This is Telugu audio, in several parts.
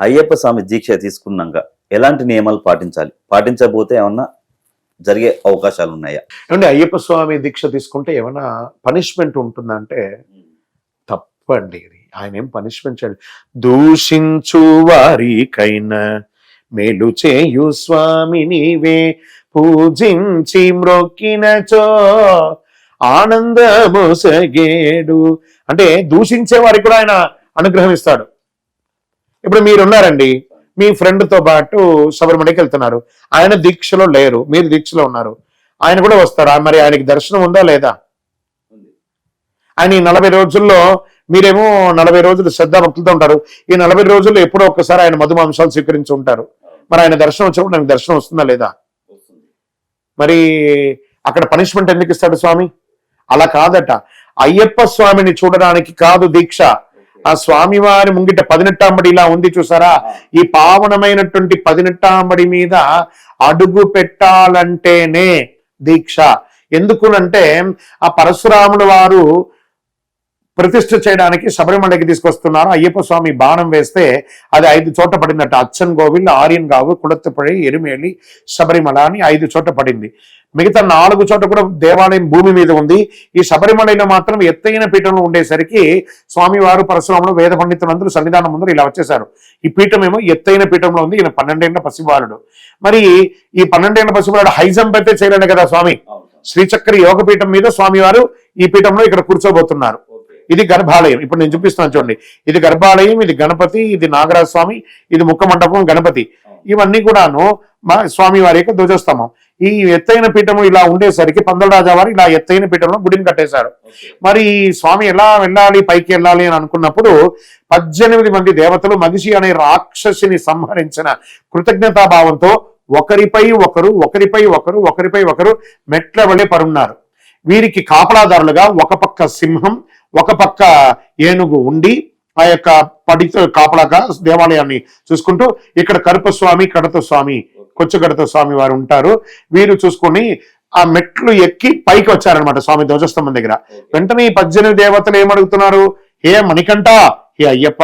అయ్యప్ప స్వామి దీక్ష తీసుకున్నాక ఎలాంటి నియమాలు పాటించాలి? పాటించకపోతే ఏమన్నా జరిగే అవకాశాలు ఉన్నాయా? ఏమంటే అయ్యప్ప స్వామి దీక్ష తీసుకుంటే ఏమైనా పనిష్మెంట్ ఉంటుందంటే తప్పండి ఇది. ఆయన ఏం పనిష్మెంట్ చేయాలి దూషించు వారికైనా మేలు చేయు స్వామి నీవే. పూజించి మ్రొక్కినచో ఆనందము సగేడు. అంటే దూషించే వారికి కూడా ఆయన అనుగ్రహం ఇస్తాడు. ఇప్పుడు మీరున్నారండి మీ friend తో పాటు శబరిమలకి వెళ్తున్నారు. ఆయన దీక్షలో లేరు మీరు దీక్షలో ఉన్నారు. ఆయన కూడా వస్తారా? మరి ఆయనకి దర్శనం ఉందా లేదా? ఆయన ఈ నలభై రోజుల్లో మీరేమో నలభై రోజులు శ్రద్ధా భక్తులతో ఉంటారు. ఈ నలభై రోజుల్లో ఎప్పుడో ఒక్కసారి ఆయన మధుమాంసాలు స్వీకరించి ఉంటారు. మరి ఆయన దర్శనం వచ్చినప్పుడు నాకు దర్శనం వస్తుందా లేదా? మరి అక్కడ పనిష్మెంట్ ఎందుకు ఇస్తాడు స్వామి? అలా కాదట. అయ్యప్ప స్వామిని చూడడానికి కాదు దీక్ష. ఆ స్వామివారి ముంగిట పదినెట్టాంబడి ఇలా ఉంది చూసారా? ఈ పావనమైనటువంటి పదినెట్టాంబడి మీద అడుగు పెట్టాలంటేనే దీక్ష. ఎందుకునంటే ఆ పరశురాముడు వారు ప్రతిష్ఠ చేయడానికి శబరిమలకి తీసుకొస్తున్నారు. అయ్యప్ప స్వామి బాణం వేస్తే అది ఐదు చోట పడిందట. అచ్చన్ గోవిల్ ఆర్యన్ గావు కుడత్తపడి ఎరుమేలి శబరిమల అని ఐదు చోట పడింది. మిగతా నాలుగు చోట కూడా దేవాలయం భూమి మీద ఉంది. ఈ శబరిమలలో మాత్రం ఎత్తైన పీఠంలో ఉండేసరికి స్వామివారు పరశురాముడు వేద పండితులందరూ సన్నిధానం ముందర ఇలా వచ్చేసారు ఈ పీఠం ఏమో ఎత్తైన పీఠంలో ఉంది. ఈయన పన్నెండేళ్ళ పసిబాలుడు. మరి ఈ పన్నెండేళ్ళ పసిబాలుడు హై జంప్ అయితే చేయలేడు కదా స్వామి? శ్రీచక్ర యోగ పీఠం మీద స్వామివారు ఈ పీఠంలో ఇక్కడ కూర్చోబోతున్నారు. ఇది గర్భాలయం. ఇప్పుడు నేను చూపిస్తున్నాను చూడండి. ఇది గర్భాలయం ఇది గణపతి ఇది నాగరాజ స్వామి ఇది ముఖ మండపం గణపతి. ఇవన్నీ కూడాను మా స్వామి వారి యొక్క ధ్వజస్తంభం. ఈ ఎత్తైన పీఠము ఇలా ఉండేసరికి పందలరాజా వారు ఇలా ఎత్తైన పీఠంలో గుడిని కట్టేశారు. మరి ఈ స్వామి ఎలా వెళ్ళాలి పైకి వెళ్ళాలి అని అనుకున్నప్పుడు పద్దెనిమిది మంది దేవతలు మనిషి అనే రాక్షసిని సంహరించిన కృతజ్ఞతాభావంతో ఒకరిపై ఒకరు ఒకరిపై ఒకరు ఒకరిపై ఒకరు మెట్ల వలె పరున్నారు. వీరికి కాపలాదారులుగా ఒక పక్క సింహం ఒక పక్క ఏనుగు ఉండి ఆ యొక్క పడితో కాపలాగా దేవాలయాన్ని చూసుకుంటూ ఇక్కడ కరుపస్వామి కడత స్వామి కొచ్చగడత స్వామి వారు ఉంటారు. వీరు చూసుకొని ఆ మెట్లు ఎక్కి పైకి వచ్చారనమాట స్వామి ధ్వజస్తంభం దగ్గర. వెంటనే ఈ పద్దెనిమిది దేవతలు ఏమడుగుతున్నారు? హే మణికంఠ! హే అయ్యప్ప!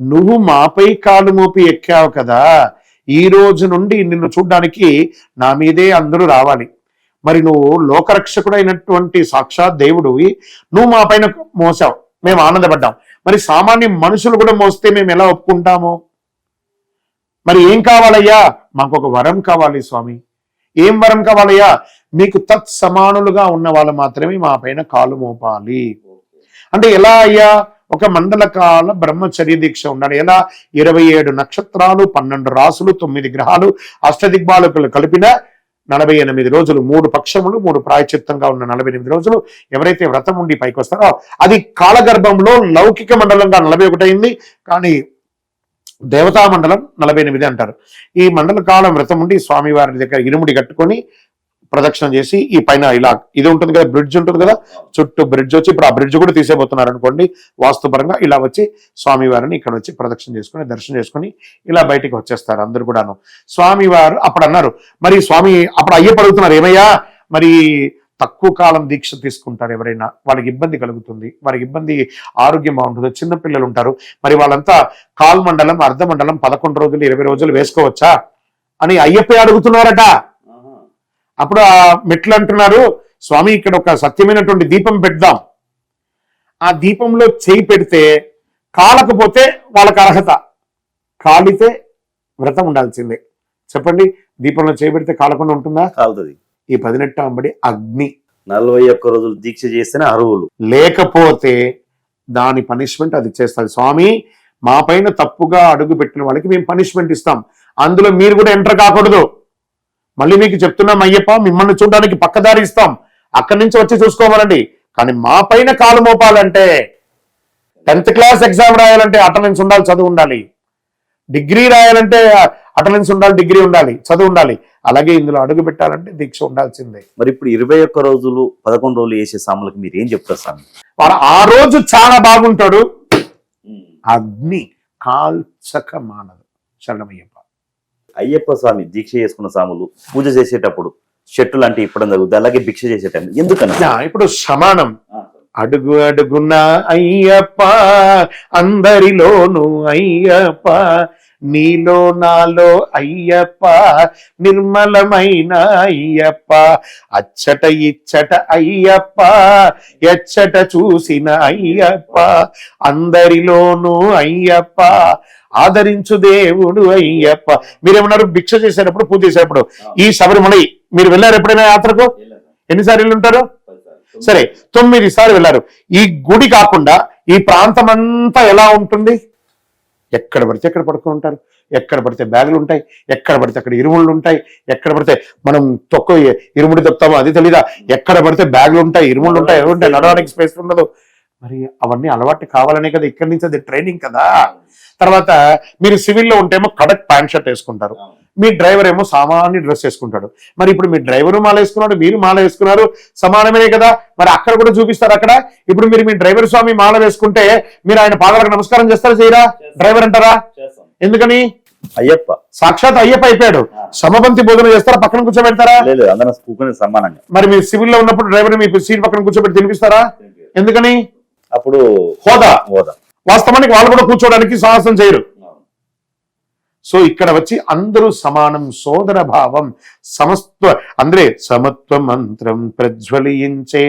నువ్వు మాపై కాలు మోపి ఎక్కావు కదా. ఈ రోజు నుండి నిన్ను చూడ్డానికి నా మీదే అందరూ రావాలి. మరి నువ్వు లోకరక్షకుడైనటువంటి సాక్షాత్ దేవుడివి నువ్వు మా పైన మోసావు. మేము ఆనందపడ్డాం. మరి సామాన్య మనుషులు కూడా మోస్తే మేము ఎలా ఒప్పుకుంటాము? మరి ఏం కావాలయ్యా? మాకు ఒక వరం కావాలి స్వామి. ఏం వరం కావాలయ్యా? మీకు తత్ సమానులుగా ఉన్న వాళ్ళు మాత్రమే మా పైన కాలు మోపాలి. అంటే ఎలా అయ్యా? ఒక మండల కాల బ్రహ్మచర్య దీక్ష ఉండాలి. ఎలా? ఇరవై ఏడు నక్షత్రాలు పన్నెండు రాసులు తొమ్మిది గ్రహాలు అష్టదిగ్బాలకులు కలిపిన నలభై ఎనిమిది రోజులు మూడు పక్షములు మూడు ప్రాయచిత్తంగా ఉన్న నలభై ఎనిమిది రోజులు ఎవరైతే వ్రతం ఉండి పైకి వస్తారో అది కాలగర్భంలో లౌకిక మండలంగా నలభై ఒకటి అయింది కానీ దేవతా మండలం నలభై ఎనిమిది అంటారు. ఈ మండల కాలం వ్రతం ఉండి స్వామివారి దగ్గర ఇరుముడి కట్టుకొని ప్రదక్షిణ చేసి ఈ పైన ఇలా ఇది ఉంటుంది కదా బ్రిడ్జ్ ఉంటుంది కదా చుట్టూ బ్రిడ్జ్ వచ్చి ఇప్పుడు ఆ బ్రిడ్జ్ కూడా తీసేపోతున్నారు అనుకోండి వాస్తుపరంగా ఇలా వచ్చి స్వామివారిని ఇక్కడ వచ్చి ప్రదక్షిణ చేసుకుని దర్శనం చేసుకుని ఇలా బయటికి వచ్చేస్తారు అందరు కూడాను. స్వామివారు అప్పుడు అన్నారు మరి స్వామి అప్పుడు అయ్యప్ప అడుగుతున్నారు ఏమయ్యా? మరి తక్కువ కాలం దీక్ష తీసుకుంటారు ఎవరైనా వాళ్ళకి ఇబ్బంది కలుగుతుంది వారికి ఇబ్బంది ఆరోగ్యం బాగుంటుంది చిన్నపిల్లలు ఉంటారు మరి వాళ్ళంతా కాల్ మండలం పదకొండు రోజులు ఇరవై రోజులు వేసుకోవచ్చా? అని అయ్యప్ప అడుగుతున్నారట. అప్పుడు ఆ మెట్లు అంటున్నారు స్వామి ఇక్కడ ఒక సత్యమైనటువంటి దీపం పెడదాం. ఆ దీపంలో చేయి పెడితే కాలకపోతే వాళ్ళకి అర్హత. కాలితే వ్రతం ఉండాల్సిందే. చెప్పండి దీపంలో చేయి పెడితే కాలకుండా ఉంటుందా? కాలుతుంది. ఈ పదినెట్టు అంబడి అగ్ని. నలభై ఒక్క రోజులు దీక్ష చేస్తేనే అరువులు లేకపోతే దాని పనిష్మెంట్ అది చేస్తుంది స్వామి మా పైన తప్పుగా అడుగు పెట్టిన వాళ్ళకి మేము పనిష్మెంట్ ఇస్తాం. అందులో మీరు కూడా ఎంటర్ కాకూడదు. మళ్ళీ మీకు చెప్తున్నాం అయ్యప్ప మిమ్మల్ని చూడడానికి పక్కదారి ఇస్తాం. అక్కడి నుంచి వచ్చి చూసుకోవాలండి కానీ మా పైన కాలు మోపాలంటే టెన్త్ క్లాస్ ఎగ్జామ్ రాయాలంటే అటెండెన్స్ ఉండాలి చదువు ఉండాలి. డిగ్రీ రాయాలంటే అటెండెన్స్ ఉండాలి డిగ్రీ ఉండాలి చదువు ఉండాలి. అలాగే ఇందులో అడుగు పెట్టాలంటే దీక్ష ఉండాల్సిందే. మరి ఇప్పుడు ఇరవై ఒక్క రోజులు పదకొండు రోజులు వేసే సాములకు మీరు ఏం చెప్తారు వాడు ఆ రోజు చాలా బాగుంటాడు. అగ్ని కాల్చక మానదు. శరణమయ్యప్ప. అయ్యప్ప స్వామి దీక్ష చేసుకున్న సాములు పూజ చేసేటప్పుడు చెట్టు లాంటివి ఇప్పడం జరుగుతుంది. అలాగే భిక్ష చేసేటప్పుడు ఎందుకని? యా, ఇప్పుడు సమానం. అడుగు అడుగున అయ్యప్ప అందరిలోను అయ్యప్ప నీలో నాలో అయ్యప్ప నిర్మలమైన అయ్యప్ప. అచ్చట ఇచ్చట అయ్యప్ప ఎచ్చట చూసిన అయ్యప్ప. అందరిలోను అయ్యప్ప. ఆదరించు దేవుడు అయ్యప్ప. మీరేమన్నారు? భిక్ష చేసేటప్పుడు పూజ చేసేటప్పుడు. ఈ శబరిమలై మీరు వెళ్ళారు ఎప్పుడైనా యాత్రకు? ఎన్నిసార్లు వెళ్ళి ఉంటారు సరే తొమ్మిది సార్లు వెళ్ళారు. ఈ గుడి కాకుండా ఈ ప్రాంతం అంతా ఎలా ఉంటుంది? ఎక్కడ పడితే ఎక్కడ పడుకో ఉంటారు. ఎక్కడ పడితే బ్యాగులు ఉంటాయి. ఎక్కడ పడితే అక్కడ ఇరుముళ్ళు ఉంటాయి. ఎక్కడ పడితే మనం తొక్క ఇరుముడి తొక్కుతామో అది తెలీదా? ఎక్కడ పడితే బ్యాగులు ఉంటాయి ఇరుముళ్ళు ఉంటాయి. ఎవరు ఉంటాయి నడవడానికి స్పేస్ ఉండదు. మరి అవన్నీ అలవాటు కావాలనే కదా ఇక్కడి నుంచి అది ట్రైనింగ్ కదా. తర్వాత మీరు సివిల్లో ఉంటేమో కడక్ ప్యాంట్ షర్ట్ వేసుకుంటారు. మీ డ్రైవర్ ఏమో సామాన్య డ్రెస్ వేసుకుంటాడు. మరి ఇప్పుడు మీ డ్రైవరు మాల వేసుకున్నాడు మీరు మాల వేసుకున్నారు సమానమే కదా? మరి అక్కడ కూడా చూపిస్తారు అక్కడ. ఇప్పుడు మీరు మీ డ్రైవర్ స్వామి మాల వేసుకుంటే మీరు ఆయన పాదాలకు నమస్కారం చేస్తారా చేయరా? డ్రైవర్ అంటారా? ఎందుకని? అయ్యప్ప. సాక్షాత్ అయ్యప్ప అయిపోయాడు. సమబంతి భోజనం చేస్తారా? పక్కన కూర్చోబెడతారా? సమానంగా మరి మీరు సివిల్లో ఉన్నప్పుడు డ్రైవర్ మీ సీట్ పక్కన కూర్చోబెట్టి తినిపిస్తారా? ఎందుకని? అప్పుడు హోదా. హోదా. వాస్తవానికి వాళ్ళు కూడా కూర్చోవడానికి సాహసం చేయరు. సో ఇక్కడ వచ్చి అందరూ సమానం సోదర భావం సమస్త అందరే సమత్వ మంత్రం ప్రజ్వలించే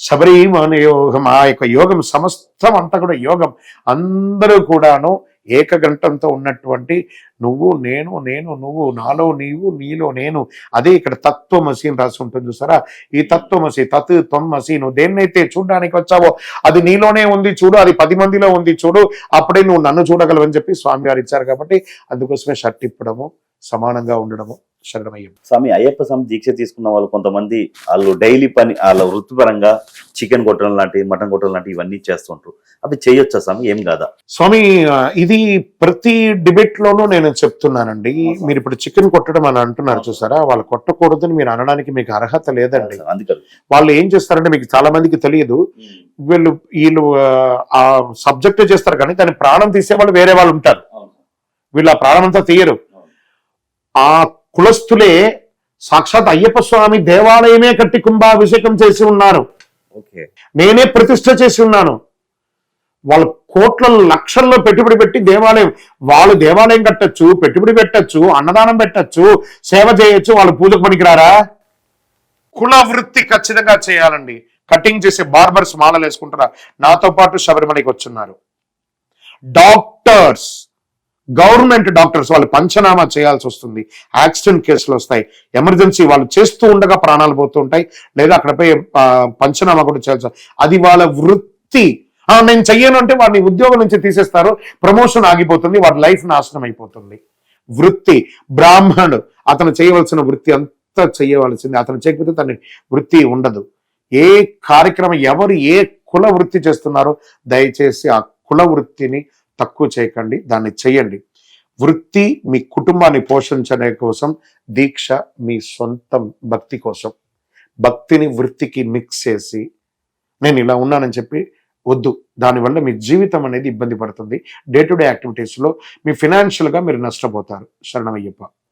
శబరిమన యోగం ఆ యొక్క యోగం సమస్తం అంతా కూడా యోగం. అందరూ కూడాను ఏకగంఠంతో ఉన్నటువంటి నువ్వు నేను నేను నువ్వు నాలో నీవు నీలో నేను. అదే ఇక్కడ తత్వమసి అని రాసి ఉంటుంది చూసారా? ఈ తత్వమసి తత్ తొమ్మసి నువ్వు దేన్నైతే చూడడానికి వచ్చావో అది నీలోనే ఉంది చూడు అది పది మందిలో ఉంది చూడు అప్పుడే నువ్వు నన్ను చూడగలవని చెప్పి స్వామివారు ఇచ్చారు కాబట్టి అందుకోసమే షర్ట్ ఇప్పడము సమానంగా ఉండడము. శరణమయ్యం స్వామి అయ్యప్ప స్వామి దీక్ష తీసుకున్న వాళ్ళు కొంతమంది వాళ్ళు డైలీ పని వాళ్ళ వృత్తిపరంగా చికెన్ కొట్టడం లాంటి మటన్ కొట్టడం లాంటి ఇవన్నీ చేస్తుంటారు. అవి చేయొచ్చా స్వామి? ఏం కాదా స్వామి ఇది ప్రతి డిబేట్ లోనూ నేను చెప్తున్నానండి. మీరు ఇప్పుడు చికెన్ కొట్టడం అని అంటున్నారు చూసారా? వాళ్ళు కొట్టకూడదని మీరు అనడానికి మీకు అర్హత లేదండి. అందుకని. వాళ్ళు ఏం చేస్తారంటే మీకు చాలా మందికి తెలియదు. వీళ్ళు వీళ్ళు ఆ, ఆ సబ్జెక్ట్ చేస్తారు కానీ దాని ప్రాణం తీసే వాళ్ళు వేరే వాళ్ళు ఉంటారు. వీళ్ళు ఆ ప్రాణం అంతా తీయరు ఆ కులస్తులే సాక్షాత్ అయ్యప్ప స్వామి దేవాలయమే కట్టి కుంభాభిషేకం చేసి ఉన్నారు. ఓకే. నేనే ప్రతిష్ట చేసి ఉన్నాను. వాళ్ళ కోట్ల లక్షల్లో పెట్టుబడి పెట్టి దేవాలయం వాళ్ళు దేవాలయం కట్టొచ్చు పెట్టుబడి పెట్టొచ్చు అన్నదానం పెట్టొచ్చు సేవ చేయొచ్చు వాళ్ళు పూజకు పనికిరారా? కుల వృత్తి ఖచ్చితంగా చేయాలండి. కటింగ్ చేసే బార్బర్స్ మాలలు వేసుకుంటారా నాతో పాటు శబరిమలకి వచ్చున్నారు. డాక్టర్స్. గవర్నమెంట్ డాక్టర్స్ వాళ్ళు పంచనామా చేయాల్సి వస్తుంది. యాక్సిడెంట్ కేసులు వస్తాయి. ఎమర్జెన్సీ వాళ్ళు చేస్తూ ఉండగా ప్రాణాలు పోతూ ఉంటాయి. లేదా అక్కడపై పంచనామా కూడా చేయాల్సి అది వాళ్ళ వృత్తి. నేను చెయ్యను అంటే వాడిని ఉద్యోగం నుంచి తీసేస్తారు. ప్రమోషన్ ఆగిపోతుంది. వాడి లైఫ్ నాశనం అయిపోతుంది. వృత్తి. బ్రాహ్మణుడు. అతను చేయవలసిన వృత్తి అంతా చేయవలసింది అతను చేయకపోతే తన వృత్తి ఉండదు. ఏ కార్యక్రమం ఎవరు ఏ కుల వృత్తి చేస్తున్నారో దయచేసి ఆ కుల వృత్తిని తక్కువ చేయకండి దాన్ని చేయండి వృత్తి మీ కుటుంబాన్ని పోషించడం కోసం దీక్ష మీ సొంతం భక్తి కోసం. భక్తిని వృత్తికి మిక్స్ చేసి నేను ఇలా ఉన్నానని చెప్పి వద్దు. దానివల్ల మీ జీవితం అనేది ఇబ్బంది పడుతుంది. డే టు డే యాక్టివిటీస్లో మీ ఫినాన్షియల్గా మీరు నష్టపోతారు. శరణమయ్యప్ప.